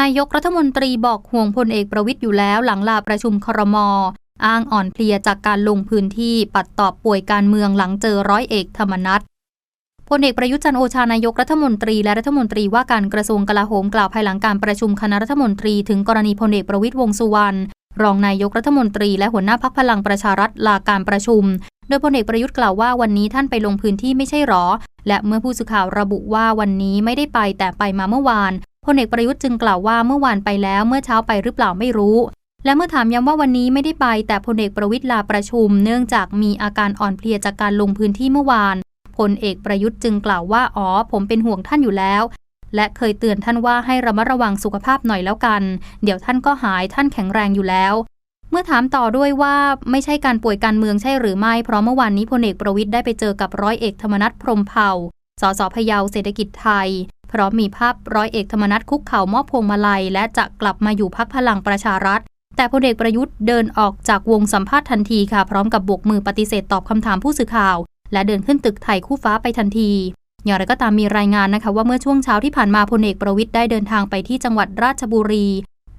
นายกรัฐมนตรีบอกห่วงพลเอกประวิทย์อยู่แล้วหลังลาประชุมครมอ้างอ่อนเพลียจากการลงพื้นที่ปัดตอบป่วยการเมืองหลังเจอร้อยเอกธรรมนัฐพลเอกประยุทธ์จันโอชานายกรัฐมนตรีและรัฐมนตรีว่าการกระทรวงกลาโหมกล่าวภายหลังการประชุมคณะรัฐมนตรีถึงกรณีพลเอกประวิทย์วงสุวรรณรองนายกรัฐมนตรีและหัวหน้าพักพลังประชารัฐลาการประชุม โดยพลเอกประยุทธ์กล่าวว่าวันนี้ท่านไปลงพื้นที่ไม่ใช่หรอ และเมื่อผู้สื่อข่าวระบุว่าวันนี้ไม่ได้ไปแต่ไปมาเมื่อวาน พลเอกประยุทธ์จึงกล่าวว่าเมื่อวานไปแล้วเมื่อเช้าไปหรือเปล่าไม่รู้ และเมื่อถามย้ำว่าวันนี้ไม่ได้ไป แต่พลเอกประวิทย์ลาประชุม เนื่องจากมีอาการอ่อนเพลียจากการลงพื้นที่เมื่อวานพลเอกประยุทธ์จึงกล่าวว่าอ๋อผมเป็นห่วงท่านอยู่แล้ว และเคยเตือนท่านว่าให้ระมัดระวังสุขภาพหน่อยแล้วกัน เดี๋ยวท่านก็หายท่านแข็งแรงอยู่แล้ว เมื่อถามต่อด้วยว่าไม่ใช่การป่วยการเมืองใช่หรือไม่ เพราะเมื่อวานนี้พลเอกประวิทย์ได้ไปเจอกับร้อยเอกธรรมนัฐพรมเผ่าสสพยาเศรษฐกิจไทย เพร้อมมีภาพร้อยเอกธรรมนัฐคุกเข่ามอบพวงมาลัย และจะกลับมาอยู่พักพลังประชารัฐ แต่พลเอกประยุทธ์เดินออกจากวงสัมภาษณ์ทันทีค่ะ พร้อมกับบวกมือปฏิเสธตอบคำถามผู้สื่อข่าว และเดินขึ้นตึกไทยคู่ฟ้าไปทันที อย่างไรก็ตามมีรายงานนะคะว่าเมื่อช่วงเช้าที่ผ่านมาพลเอกประวิทย์ได้เดินทางไปที่จังหวัดราชบุรี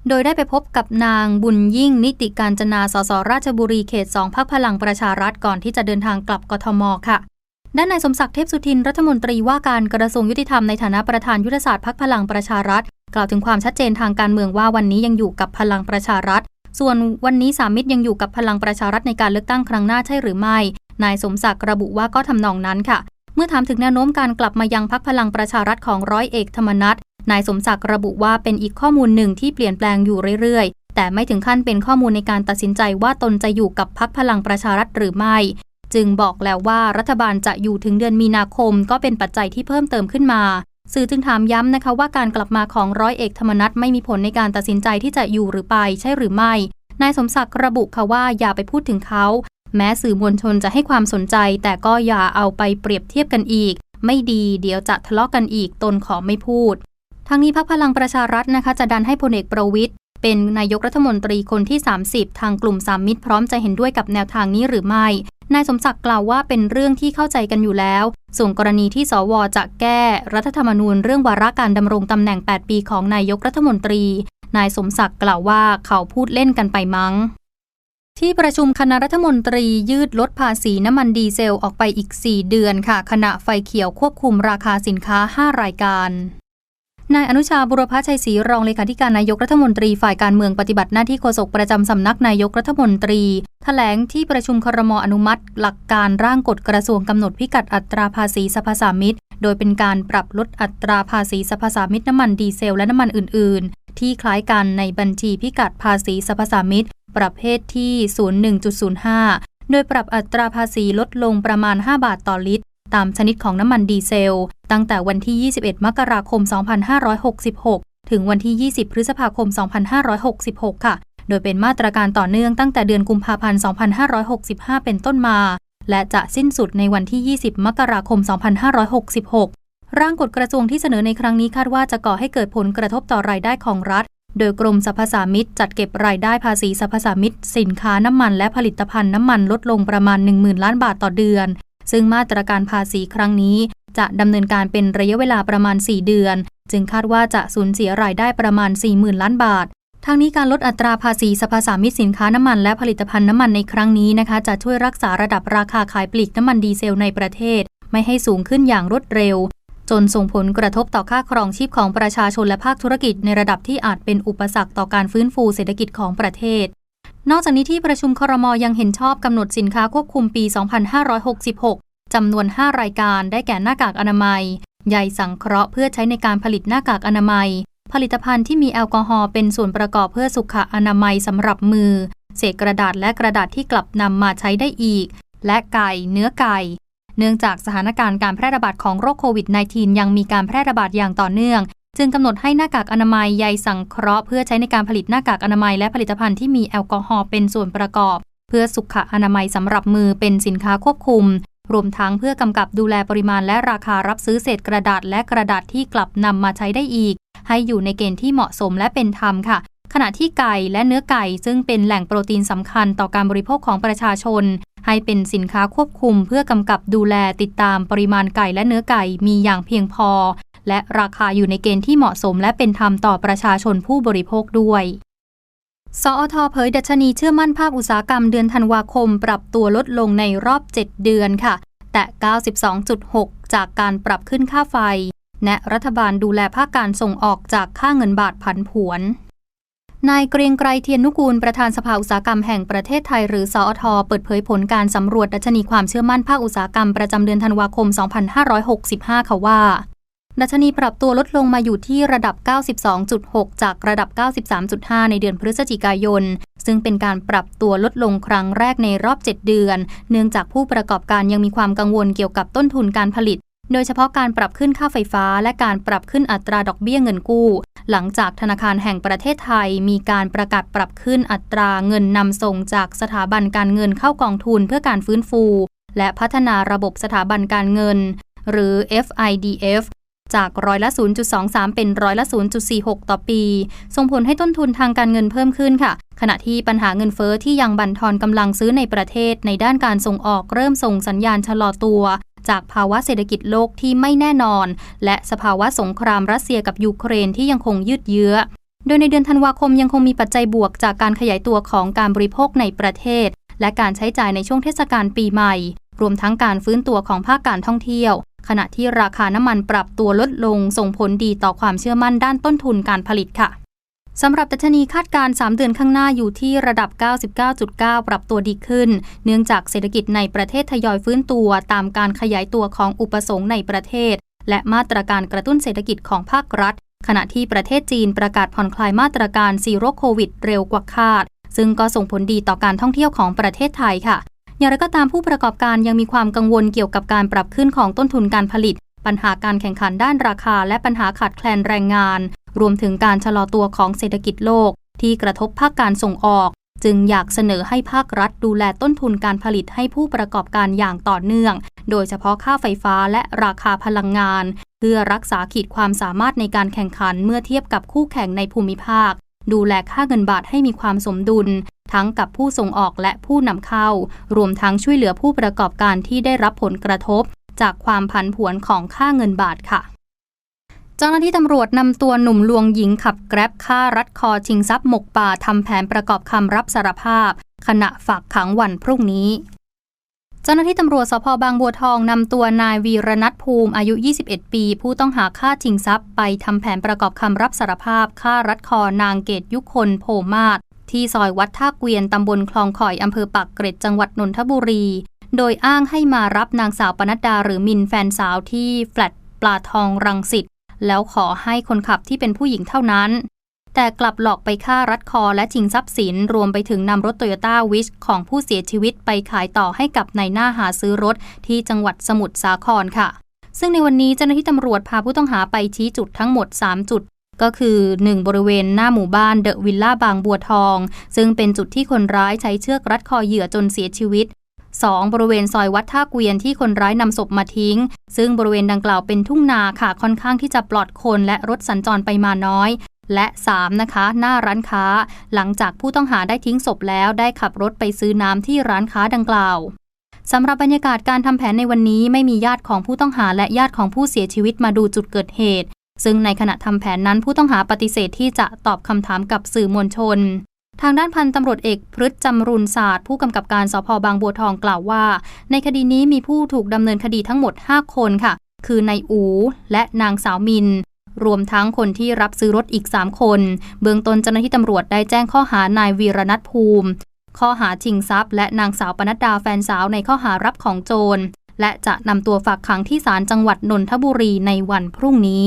โดยได้ไปพบกับนางบุญยิ่ง นิติการจนาสสราชบุรีเขตสองพักพลังประชารัฐก่อนที่จะเดินทางกลับกทมค่ะ ด้านนายสมศักดิ์เทพสุทินรัฐมนตรีว่าการกระทรวงยุติธรรมในฐานะประธานยุทธศาสตร์พักพลังประชารัฐ กล่าวถึงความชัดเจนทางการเมืองว่าวันนี้ยังอยู่กับพลังประชารัฐ ส่วนวันนี้สามมิตรยังอยู่กับพลังประชารัฐในการเลือกตั้งครั้งหน้าใช่หรือไม่ นายสมศักดิ์ระบุว่าก็ทำนองนั้นค่ะ เมื่อถามถึงแนวโน้มการกลับมายังพักพลังประชารัฐของร้อยเอกธรรมนัฐนายสมศักดิ์ระบุว่าเป็นอีกข้อมูลหนึ่งที่เปลี่ยนแปลงอยู่เรื่อยๆ แต่ไม่ถึงขั้นเป็นข้อมูลในการตัดสินใจว่าตนจะอยู่กับพักพลังประชารัฐหรือไม่ จึงบอกแล้วว่ารัฐบาลจะอยู่ถึงเดือนมีนาคมก็เป็นปัจจัยที่เพิ่มเติมขึ้นมา สื่อจึงถามย้ำนะคะว่าการกลับมาของร้อยเอกธรรมนัฐไม่มีผลในการตัดสินใจที่จะอยู่หรือไปใช่หรือไม่ นายสมศักดิ์ระบุค่ะว่าอย่าไปพูดถึงเขา แม้สื่อมวลชนจะให้ความสนใจ แต่ก็อย่าเอาไปเปรียบเทียบกันอีก ไม่ดีเดี๋ยวจะทะเลาะกกันอีกตนขอไม่พูดทางนี้พักพลังประชารัฐนะคะจะดันให้พลเอกประวิทย์เป็นนายกรัฐมนตรีคนที่ 30 ทางกลุ่มสามมิตรพร้อมจะเห็นด้วยกับแนวทางนี้หรือไม่ นายสมศักดิ์กล่าวว่าเป็นเรื่องที่เข้าใจกันอยู่แล้ว ส่วนกรณีที่สวจะแก้รัฐธรรมนูญเรื่องวาระการดำรงตำแหน่ง 8 ปีของนายกรัฐมนตรี นายสมศักดิ์กล่าวว่าเขาพูดเล่นกันไปมั้ง ที่ประชุมคณะรัฐมนตรียืดลดภาษีน้ำมันดีเซลออกไปอีก 4 เดือนค่ะ ขณะไฟเขียวควบคุมราคาสินค้า 5 รายการ นายอนุชาบุรพชัยศรีรองเลขาธิการนายกรัฐมนตรีฝ่ายการเมืองปฏิบัติหน้าที่โฆษกประจำสำนักนายกรัฐมนตรีถแถลงที่ประชุมครมอนุมัติ หลักการร่างกฎกระทรวงกำหนดพิกัดอัตราภาษีสรรพสามิตโดยเป็นการปรับลดอัตราภาษีสรรพสามิตน้ำมันดีเซลและน้ำมันอื่น ๆ ที่คล้ายกันในบัญชีพิกัดภาษีสรรพสามิตประเภทที่ 01.05 โดยปรับอัตราภาษีลดลงประมาณ 5 บาทต่อลิตร ตามชนิดของน้ำมันดีเซล ตั้งแต่วันที่ 21 มกราคม 2566 ถึงวันที่ 20 พฤษภาคม 2566 ค่ะ โดยเป็นมาตรการต่อเนื่องตั้งแต่เดือนกุมภาพันธ์ 2565 เป็นต้นมา และจะสิ้นสุดในวันที่ 20 มกราคม 2566 ร่างกฎกระทรวงที่เสนอในครั้งนี้คาดว่าจะก่อให้เกิดผลกระทบต่อรายได้ของรัฐโดยกรมสรรพสามิตจัดเก็บรายได้ภาษีสรรพสามิตสินค้าน้ำมันและผลิตภัณฑ์น้ำมันลดลงประมาณ 10,000 ล้านบาทต่อเดือน ซึ่งมาตรการภาษีครั้งนี้ จะดำเนินการเป็นระยะเวลาประมาณ 4 เดือน จึงคาดว่าจะสูญเสียรายได้ประมาณ 40,000 ล้านบาททางนี้การลดอัตราภาษีสรรพสามิตสินค้าน้ำมันและผลิตภัณฑ์น้ำมันในครั้งนี้นะคะ จะช่วยรักษาระดับราคาขายปลีกน้ำมันดีเซลในประเทศ ไม่ให้สูงขึ้นอย่างรวดเร็ว จนส่งผลกระทบต่อค่าครองชีพของประชาชนและภาคธุรกิจในระดับที่อาจเป็นอุปสรรคต่อการฟื้นฟูเศรษฐกิจของประเทศ นอกจากนี้ที่ประชุมครมยังเห็นชอบกำหนดสินค้าควบคุมปี 2566 จำนวน 5 รายการได้แก่หน้ากากอนามัย ใยสังเคราะห์เพื่อใช้ในการผลิตหน้ากากอนามัย ผลิตภัณฑ์ที่มีแอลกอฮอล์เป็นส่วนประกอบเพื่อสุขอนามัยสำหรับมือ เศษกระดาษและกระดาษที่กลับนำมาใช้ได้อีก และไก่ เนื้อไก่ เนื่องจากสถานการณ์การแพร่ระบาดของโรคโควิด -19 ยังมีการแพร่ระบาดอย่างต่อเนื่อง จึงกำหนดให้หน้ากากอนามัยใยสังเคราะห์เพื่อใช้ในการผลิตหน้ากากอนามัยและผลิตภัณฑ์ที่มีแอลกอฮอล์เป็นส่วนประกอบ เพื่อสุขอนามัยสำหรับมือเป็นสินค้าควบคุม รวมทั้งเพื่อกำกับดูแลปริมาณและราคารับซื้อเศษกระดาษและกระดาษที่กลับนำมาใช้ได้อีก ให้อยู่ในเกณฑ์ที่เหมาะสมและเป็นธรรมค่ะ ขณะที่ไก่และเนื้อไก่ซึ่งเป็นแหล่งโปรตีนสำคัญต่อการบริโภคของประชาชน ให้เป็นสินค้าควบคุม เพื่อกำกับดูแลติดตามปริมาณไก่และเนื้อไก่มีอย่างเพียงพอ และราคาอยู่ในเกณฑ์ที่เหมาะสมและเป็นธรรมต่อประชาชนผู้บริโภคด้วยสอทเผยดัชนีเชื่อมั่นภาคอุตสาหกรรมเดือนธันวาคม ปรับตัวลดลงในรอบ 7 เดือนค่ะ แต่ 92.6 จากการปรับขึ้นค่าไฟ และรัฐบาลดูแลภาคการส่งออกจากค่าเงินบาทผันผวน นายเกรียงไกรเทียนนุกูลประธานสภาอุตสาหกรรมแห่งประเทศไทยหรือสอทเปิดเผยผลการสำรวจดัชนีความเชื่อมั่นภาคอุตสาหกรรมประจำเดือนธันวาคม 2565 ค่ะว่า ดัชนีปรับตัวลดลงมาอยู่ที่ระดับ 92.6 จากระดับ 93.5 ในเดือนพฤศจิกายน ซึ่งเป็นการปรับตัวลดลงครั้งแรกในรอบ 7 เดือน เนื่องจากผู้ประกอบการยังมีความกังวลเกี่ยวกับต้นทุนการผลิต โดยเฉพาะการปรับขึ้นค่าไฟฟ้า และการปรับขึ้นอัตราดอกเบี้ยเงินกู้ หลังจากธนาคารแห่งประเทศไทย มีการประกาศปรับขึ้นอัตราเงินนำส่งจากสถาบันการเงินเข้ากองทุนเพื่อการฟื้นฟู และพัฒนาระบบสถาบันการเงินหรือ FIDF จากร้อยละ 0.23 เป็นร้อยละ 0.46 ต่อปี ส่งผลให้ต้นทุนทางการเงินเพิ่มขึ้นค่ะ ขณะที่ปัญหาเงินเฟอ้อที่ยังบั่นทอนกำลังซื้อในประเทศในด้านการส่งออกเริ่มส่งสัญญาณชะลอตัวจากภาวะเศรษฐกิจโลกที่ไม่แน่นอน และสภาวะสงครามรัสเซียกับยูเครนที่ยังคงยืดเยื้อ โดยในเดือนธันวาคมยังคงมีปัจจัยบวกจากการขยายตัวของการบริโภคในประเทศ และการใช้จ่ายในช่วงเทศกาลปีใหม่ รวมทั้งการฟื้นตัวของภาคการท่องเที่ยว ขณะที่ราคาน้ำมันปรับตัวลดลงส่งผลดีต่อความเชื่อมั่นด้านต้นทุนการผลิตค่ะสำหรับดัชนีคาดการณ์3เดือนข้างหน้าอยู่ที่ระดับ 99.9 ปรับตัวดีขึ้น เนื่องจากเศรษฐกิจในประเทศทยอยฟื้นตัวตามการขยายตัวของอุปสงค์ในประเทศ และมาตรการกระตุ้นเศรษฐกิจของภาครัฐ ขณะที่ประเทศจีนประกาศผ่อนคลายมาตรการซีโร่โควิดเร็วกว่าคาด ซึ่งก็ส่งผลดีต่อการท่องเที่ยวของประเทศไทยค่ะ อย่างไรก็ตามผู้ประกอบการยังมีความกังวลเกี่ยวกับการปรับขึ้นของต้นทุนการผลิต ปัญหาการแข่งขันด้านราคา และปัญหาขาดแคลนแรงงาน รวมถึงการชะลอตัวของเศรษฐกิจโลก ที่กระทบภาคการส่งออก จึงอยากเสนอให้ภาครัฐดูแลต้นทุนการผลิตให้ผู้ประกอบการอย่างต่อเนื่อง โดยเฉพาะค่าไฟฟ้าและราคาพลังงาน เพื่อรักษาขีดความสามารถในการแข่งขันเมื่อเทียบกับคู่แข่งในภูมิภาค ดูแลค่าเงินบาทให้มีความสมดุล ทั้งกับผู้ส่งออกและผู้นำเข้า รวมทั้งช่วยเหลือผู้ประกอบการที่ได้รับผลกระทบ จากความผันผวนของค่าเงินบาทค่ะเจ้าหน้าที่ตำรวจนำตัวหนุ่มลวงหญิงขับแกร็บฆ่ารัดคอชิงทรัพย์หมกป่าทำแผนประกอบคำรับสารภาพ ขณะฝากขังวันพรุ่งนี้ เจ้าหน้าที่ตำรวจสพบางบัวทองนำตัวนายวีรนัทภูมิอายุ 21 ปี ผู้ต้องหาฆ่าชิงทรัพย์ ไปทำแผนประกอบคำรับสารภาพฆ่ารัดคอนางเกตยุคนโพมาศ ที่ซอยวัดท่าเกวียนตำบลคลองข่อยอำเภอปากเกร็ดจังหวัดนนทบุรี โดยอ้างให้มารับนางสาวปนัดดาหรือมินแฟนสาวที่แฟลตปลาทองรังสิตแล้วขอให้คนขับที่เป็นผู้หญิงเท่านั้น แต่กลับหลอกไปฆ่ารัดคอและชิงทรัพย์สิน รวมไปถึงนำรถโตโยต้าวิชของผู้เสียชีวิตไปขายต่อให้กับนายหน้าหาซื้อรถที่จังหวัดสมุทรสาครค่ะ ซึ่งในวันนี้เจ้าหน้าที่ตำรวจพาผู้ต้องหาไปชี้จุดทั้งหมด 3 จุด ก็คือ 1 บริเวณหน้าหมู่บ้านเดอะวิลล่าบางบัวทอง ซึ่งเป็นจุดที่คนร้ายใช้เชือกรัดคอเหยื่อจนเสียชีวิต 2. บริเวณซอยวัดท่าเกวียนที่คนร้ายนำศพมาทิ้ง ซึ่งบริเวณดังกล่าวเป็นทุ่งนาค่ะค่อนข้างที่จะปลอดคนและรถสัญจรไปมาน้อย และ 3. นะคะ หน้าร้านค้า หลังจากผู้ต้องหาได้ทิ้งศพแล้วได้ขับรถไปซื้อน้ำที่ร้านค้าดังกล่าวสำหรับบรรยากาศการทำแผนในวันนี้ไม่มีญาติของผู้ต้องหาและญาติของผู้เสียชีวิตมาดูจุดเกิดเหตุ ซึ่งในขณะทำแผนนั้นผู้ต้องหาปฏิเสธที่จะตอบคำถามกับสื่อมวลชน ทางด้านพันตำรวจเอกพฤษจำรุนศาสตร์ ผู้กำกับการสพบางบัวทองกล่าวว่า ในคดีนี้มีผู้ถูกดำเนินคดีทั้งหมด 5 คนค่ะ คือนายอูและนางสาวมิน รวมทั้งคนที่รับซื้อรถอีก 3 คน เบื้องต้นเจ้าหน้าที่ตำรวจได้แจ้งข้อหานายวีรนัทภูมิ ข้อหาชิงทรัพย์ และนางสาวปนัดดาแฟนสาวในข้อหารับของโจรและจะนำตัวฝากขังที่ศาลจังหวัดนนทบุรีในวันพรุ่งนี้